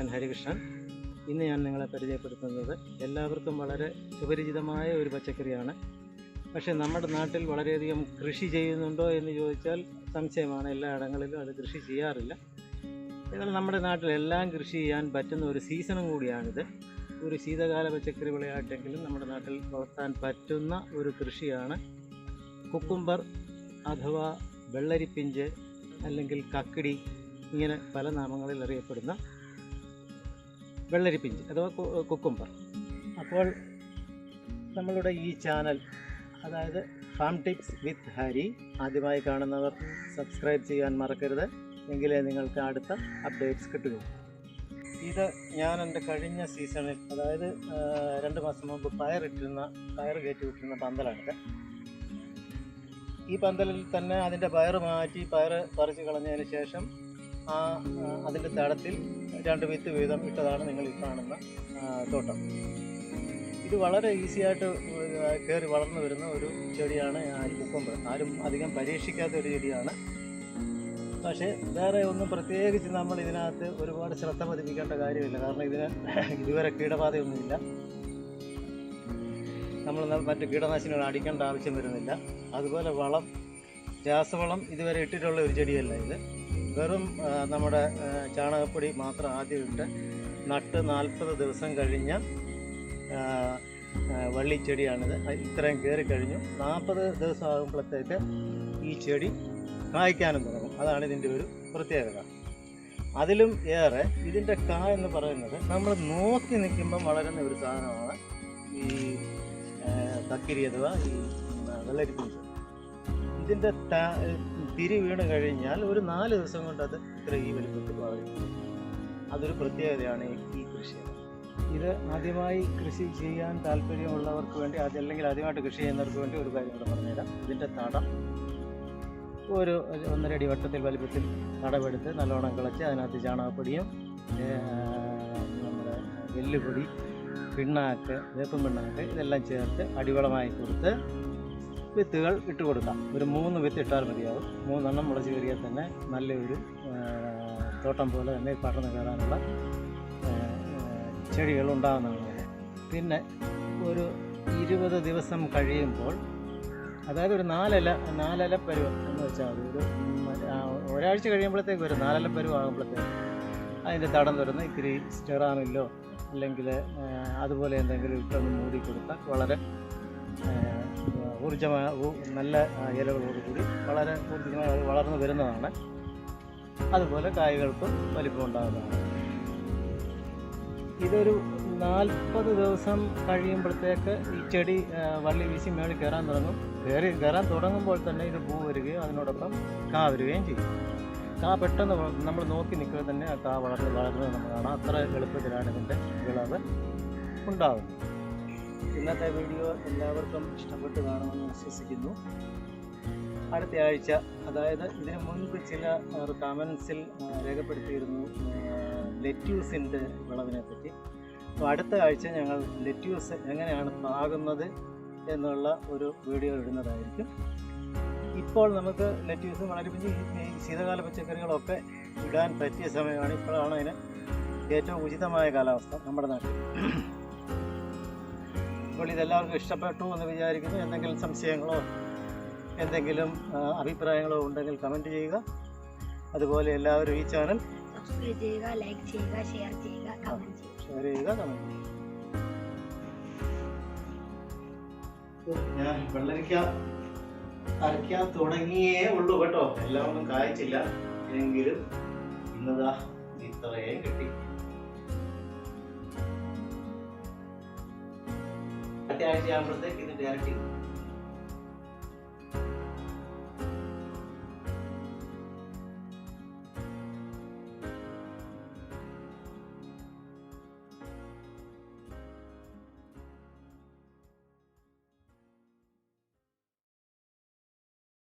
ഞാൻ ഹരികൃഷ്ണൻ. ഇന്ന് ഞാൻ നിങ്ങളെ പരിചയപ്പെടുത്തുന്നത് എല്ലാവർക്കും വളരെ സുപരിചിതമായ ഒരു പച്ചക്കറിയാണ്. പക്ഷേ നമ്മുടെ നാട്ടിൽ വളരെയധികം കൃഷി ചെയ്യുന്നുണ്ടോ എന്ന് ചോദിച്ചാൽ സംശയമാണ്. എല്ലാ ഇടങ്ങളിലും അത് കൃഷി ചെയ്യാറില്ല. എന്നാൽ നമ്മുടെ നാട്ടിലെല്ലാം കൃഷി ചെയ്യാൻ പറ്റുന്ന ഒരു സീസണും കൂടിയാണിത്. ഒരു ശീതകാല പച്ചക്കറി വിളയായിട്ടെങ്കിലും നമ്മുടെ നാട്ടിൽ വളർത്താൻ പറ്റുന്ന ഒരു കൃഷിയാണ് കുക്കുംബർ അഥവാ വെള്ളരിപ്പിഞ്ച് അല്ലെങ്കിൽ കക്കിടി ഇങ്ങനെ പല നാമങ്ങളിൽ അറിയപ്പെടുന്ന വെള്ളരിപ്പിഞ്ച് അഥവാ കുക്കുംബർ. അപ്പോൾ നമ്മളുടെ ഈ ചാനൽ അതായത് ഫാം ടിപ്സ് വിത്ത് ഹരി ആദ്യമായി കാണുന്നവർ സബ്സ്ക്രൈബ് ചെയ്യാൻ മറക്കരുത്. എങ്കിലേ നിങ്ങൾക്ക് അടുത്ത അപ്ഡേറ്റ്സ് കിട്ടുകയുള്ളൂ. ഇത് ഞാൻ എന്റെ കഴിഞ്ഞ സീസണിൽ അതായത് രണ്ട് മാസം മുമ്പ് പയറിട്ടിരുന്ന പയർ കയറ്റി വിട്ടിരുന്ന പന്തലാണിത്. ഈ പന്തലിൽ തന്നെ അതിന്റെ പയർ മാറ്റി പയർ പറിച്ചു കളഞ്ഞതിന് ശേഷം ആ അതിന്റെ തടത്തിൽ രണ്ട് വിത്ത് വീതം ഇട്ടതാണ് നിങ്ങൾ ഈ കാണുന്ന തോട്ടം. ഇത് വളരെ ഈസി ആയിട്ട് കയറി വളർന്നു വരുന്ന ഒരു ചെടിയാണ് കുക്കുമ്പർ ആരും അധികം പരീക്ഷിക്കാത്ത ഒരു ചെടിയാണ്. പക്ഷേ വേറെ ഒന്നും പ്രത്യേകിച്ച് നമ്മൾ ഇതിനകത്ത് ഒരുപാട് ശ്രദ്ധ പതിപ്പിക്കേണ്ട കാര്യമില്ല. കാരണം ഇതിന് ഇതുവരെ കീടബാധയൊന്നുമില്ല. നമ്മൾ മറ്റ് കീടനാശിനികൾ അടിക്കേണ്ട ആവശ്യം വരുന്നില്ല. അതുപോലെ വളം രാസവളം ഇതുവരെ ഇട്ടിട്ടുള്ള ഒരു ചെടിയല്ല ഇത്. വെറും നമ്മുടെ ചാണകപ്പൊടി മാത്രം ആദ്യം ഇട്ട് നട്ട് നാൽപ്പത് ദിവസം കഴിഞ്ഞ വള്ളിച്ചെടിയാണിത് ഇത്രയും കയറി കഴിഞ്ഞു. നാൽപ്പത് ദിവസം ആകുമ്പോഴത്തേക്ക് ഈ ചെടി കായ്ക്കാനും തുടങ്ങും. അതാണ് ഇതിന്റെ ഒരു പ്രത്യേകത. അതിലും ഏറെ ഇതിന്റെ കാ എന്ന് പറയുന്നത് നമ്മൾ നോക്കി നിൽക്കുമ്പം വളരുന്ന ഒരു സാധനമാണ് ഈ തക്കിരി അഥവാ ഈ വെള്ളരിപ്പിഞ്ച്. ഇതിന്റെ തിരി വീണ് കഴിഞ്ഞാൽ ഒരു നാല് ദിവസം കൊണ്ട് അത് ഇത്ര ഈ വലുപ്പത്തിൽ വളരും. അതൊരു പ്രത്യേകതയാണ് ഈ കൃഷി. ഇത് ആദ്യമായി കൃഷി ചെയ്യാൻ താല്പര്യമുള്ളവർക്ക് വേണ്ടി അതല്ലെങ്കിൽ ആദ്യമായിട്ട് കൃഷി ചെയ്യുന്നവർക്ക് വേണ്ടി ഒരു കാര്യം കൂടെ പറഞ്ഞുതരാം. ഇതിന്റെ തടം ഒരു ഒന്നര അടി വട്ടത്തിൽ വലിപ്പത്തിൽ തടവെടുത്ത് നല്ലോണം കിളച്ച് അതിനകത്ത് ചാണകപ്പൊടിയും നമ്മുടെ എല്ലുപൊടി പിണ്ണാക്ക് വേപ്പും പിണ്ണാക്ക് ഇതെല്ലാം ചേർത്ത് അടിവളമായി കൊടുത്ത് വിത്തുകൾ ഇട്ട് കൊടുക്കാം. ഒരു മൂന്ന് വിത്ത് ഇട്ടാൽ മതിയാവും. മൂന്നെണ്ണം മുളച്ച് കയറിയാൽ തന്നെ നല്ലൊരു തോട്ടം പോലെ തന്നെ പടർന്ന് കയറാനുള്ള ചെടികൾ ഉണ്ടാകുന്നതാണ്. പിന്നെ ഒരു ഇരുപത് ദിവസം കഴിയുമ്പോൾ അതായത് ഒരു നാലല നാലല പരുവം എന്ന് വെച്ചാൽ ഒരു ഒരാഴ്ച കഴിയുമ്പോഴത്തേക്ക് ഒരു നാലല പരുവം ആകുമ്പോഴത്തേക്ക് അതിന്റെ തടം തുറന്ന് ഇത്തിരി സ്റ്റെറാമില്ലോ അല്ലെങ്കിൽ അതുപോലെ എന്തെങ്കിലും ഇട്ടൊന്ന് മൂടി കൊടുത്താൽ വളരെ ആ, ഊർജമായ നല്ല ഇലകളോട് ഇലകളോടുകൂടി വളരെ ഊർജമായി വളർന്നു വരുന്നതാണ്. അതുപോലെ കായകൾക്കും വലിപ്പം ഉണ്ടാകുന്നതാണ്. ഇതൊരു നാൽപ്പത് ദിവസം കഴിയുമ്പോഴത്തേക്ക് ഈ ചെടി വള്ളി വീശി മേളിൽ കയറാൻ തുടങ്ങും. കയറി കയറാൻ തുടങ്ങുമ്പോൾ തന്നെ ഇത് പൂ വരികയും അതിനോടൊപ്പം കാ വരികയും ചെയ്യും. കാ പെട്ടെന്ന് നമ്മൾ നോക്കി നിൽക്കുക തന്നെ ആ കാ വളർന്ന് വളർന്ന് നമ്മൾ കാണാം അത്ര എളുപ്പത്തിലാണ് ഇതിന്റെ വിളവ് ഉണ്ടാകുന്നത് ഇന്നത്തെ വീഡിയോ എല്ലാവർക്കും ഇഷ്ടപ്പെട്ട് കാണുമെന്ന് വിശ്വസിക്കുന്നു അടുത്ത ആഴ്ച അതായത് ഇതിനു മുൻപ് ചില കമൻസിൽ രേഖപ്പെടുത്തിയിരുന്നു ലെറ്റ്യൂസിന്റെ വിളവിനെ പറ്റി അപ്പോൾ അടുത്ത ആഴ്ച ഞങ്ങൾ ലെറ്റ്യൂസ് എങ്ങനെയാണ് പാകുന്നത് എന്നുള്ള ഒരു വീഡിയോ ഇടുന്നതായിരിക്കും. ഇപ്പോൾ നമുക്ക് ലെറ്റ്യൂസ് വളരെ ഈ ശീതകാല പച്ചക്കറികളൊക്കെ ഇടാൻ പറ്റിയ സമയമാണ്. ഇപ്പോഴാണ് അതിന് ഏറ്റവും ഉചിതമായ കാലാവസ്ഥ നമ്മുടെ നാട്ടിൽ. അപ്പോൾ ഇതെല്ലാവർക്കും ഇഷ്ടപ്പെട്ടു എന്ന് വിചാരിക്കുന്നു. എന്തെങ്കിലും സംശയങ്ങളോ എന്തെങ്കിലും അഭിപ്രായങ്ങളോ ഉണ്ടെങ്കിൽ കമന്റ് ചെയ്യുക. അതുപോലെ എല്ലാവരും ഈ ചാനൽ സബ്സ്ക്രൈബ് ചെയ്യുക ലൈക്ക് ചെയ്യുക ഷെയർ ചെയ്യുക കമന്റ് ചെയ്യുക. ഷെയർ ചെയ്യുക കമന്റ് ചെയ്യുക. ഞാൻ വെള്ളരിക്ക അരയ്ക്കാൻ തുടങ്ങിയേ ഉള്ളൂ കേട്ടോ. എല്ലാം ഒന്നും കായ്ച്ചില്ല. എങ്കിലും ഇന്നതാ ഇത്രയും കിട്ടി. അടുത്ത ആഴ്ച ഇത് ഇതിന്റെ ഇരട്ടി